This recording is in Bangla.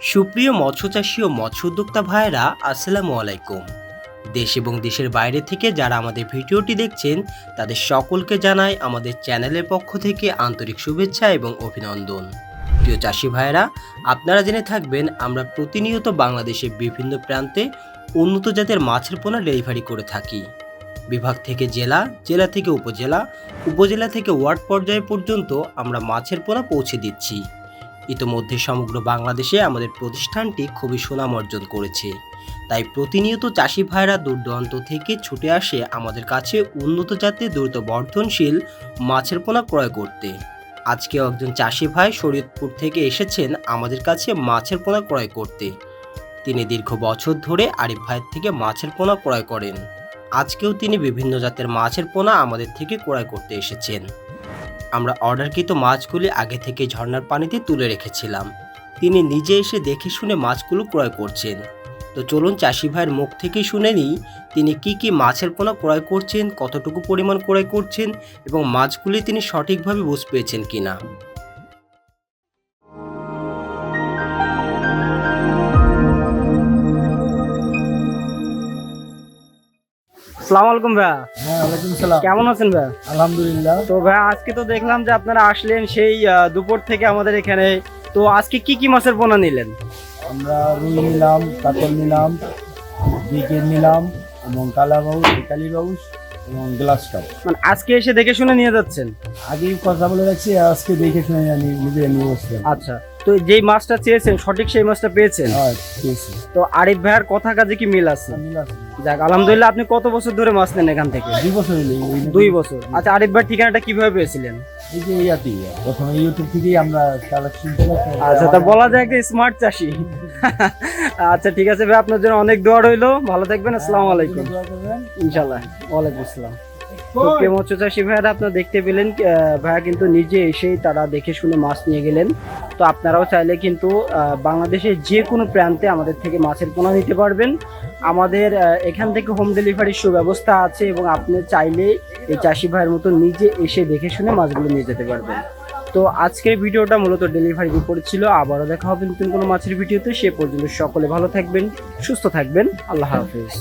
সুপ্রিয় মৎস্যচাষী ও মৎস্য উদ্যোক্তা ভাইয়েরা, আসসালামু আলাইকুম। দেশ এবং দেশের বাইরে থেকে যারা আমাদের ভিডিওটি দেখছেন, তাদের সকলকে জানাই আমাদের চ্যানেলের পক্ষ থেকে আন্তরিক শুভেচ্ছা এবং অভিনন্দন। প্রিয় চাষি ভাইয়েরা, আপনারা জেনে থাকবেন, আমরা প্রতিনিয়ত বাংলাদেশের বিভিন্ন প্রান্তে উন্নত জাতের মাছের পোনা ডেলিভারি করে থাকি। বিভাগ থেকে জেলা জেলা থেকে উপজেলা উপজেলা থেকে ওয়ার্ড পর্যায় পর্যন্ত আমরা মাছের পোনা পৌঁছে দিচ্ছি। ইতোমধ্যে সমগ্র বাংলাদেশে আমাদের প্রতিষ্ঠানটি খুবই সুনাম অর্জন করেছে। তাই প্রতিনিয়ত চাষি ভাইরা দূর থেকে ছুটে আসে আমাদের কাছে উন্নত জাতের দ্রুত বর্ধনশীল মাছের পোনা ক্রয় করতে। আজকে একজন চাষি ভাই শরীয়তপুর থেকে এসেছেন আমাদের কাছে মাছের পোনা ক্রয় করতে। তিনি দীর্ঘ বছর ধরে আরিফ ভাইয়ের থেকে মাছের পোনা ক্রয় করেন। আজকেও তিনি বিভিন্ন জাতের মাছের পোনা আমাদের থেকে ক্রয় করতে এসেছেন। আমরা অর্ডারকৃত মাছগুলি আগে থেকে ঝর্নার পানিতে তুলে রেখেছিলাম। তিনি নিজে এসে দেখে শুনে মাছগুলো ক্রয় করছেন। তো চলুন চাষি ভাইয়ের মুখ থেকে শুনে নিই, তিনি কি কি মাছের পোনা ক্রয় করছেন, কতটুকু পরিমাণ ক্রয় করছেন এবং মাছগুলি তিনি সঠিকভাবে বুঝ পেয়েছেন কিনা। সালাম আলাইকুম ভাইয়া। হ্যাঁ ওয়ালাইকুম সালাম। কেমন আছেন ভাইয়া? আলহামদুলিল্লাহ। তো ভাইয়া আজকে তো দেখলাম যে আপনারা আসলেন সেই দুপুর থেকে আমাদের এখানে। তো আজকে কি কি মাছের পোনা নিলেন? আমরা রুই নিলাম কাতল নিলাম বিকেট নিলাম এবং কালা বাউস কালি বাউস এবং গ্লাস কাপ। মানে আজকে এসে দেখে শুনে নিয়ে যাচ্ছেন? আগেই কথা বলে রাখছি আজকে দেখে শুনে আমি নিজে নিয়ে বসলাম আচ্ছা। তো যেই মাছটা চেয়েছেন সঠিক সেই মাছটা পেয়েছেন? হ্যাঁ তো আরিফ ভাইয়ার কথা কাজে কি মিল আছে? যাক আলহামদুলিল্লাহ আপনি কত বছর ধরে মাছ নেন এখান থেকে? দুই বছর দুই বছর। আচ্ছা আরিফ ভাইয়ের ঠিকানাটা কীভাবে পেয়েছিলেন? এই যে ইয়াতেই প্রথমে ইউটিউব থেকেই আমরা আচ্ছা তা বলা যায় একটা স্মার্ট চাষি। আচ্ছা ঠিক আছে ভাই আপনার জন্য অনেক দোয়া রইল। ভালো থাকবেন আসসালামু আলাইকুম। ইনশাল্লাহ ওয়ালাইকুম আসসালাম। তো প্রিয় মৎস্য চাষী ভাইয়ারা? আপনারা দেখতে পেলেন ভাইয়া কিন্তু নিজে এসেই তারা দেখে শুনে মাছ নিয়ে গেলেন। তো আপনারাও চাইলে কিন্তু বাংলাদেশের যে কোনো প্রান্তে আমাদের থেকে মাছের পোনা নিতে পারবেন। আমাদের এখান থেকে হোম ডেলিভারির সুব্যবস্থা আছে এবং আপনি চাইলে এই চাষি ভাইয়ের মতো নিজে এসে দেখে শুনে মাছগুলো নিয়ে যেতে পারবেন। তো আজকের ভিডিওটা মূলত ডেলিভারির উপরে ছিল। আবারও দেখা হবে নতুন কোনো মাছের ভিডিওতে। সে পর্যন্ত সকলে ভালো থাকবেন সুস্থ থাকবেন। আল্লাহ হাফিজ।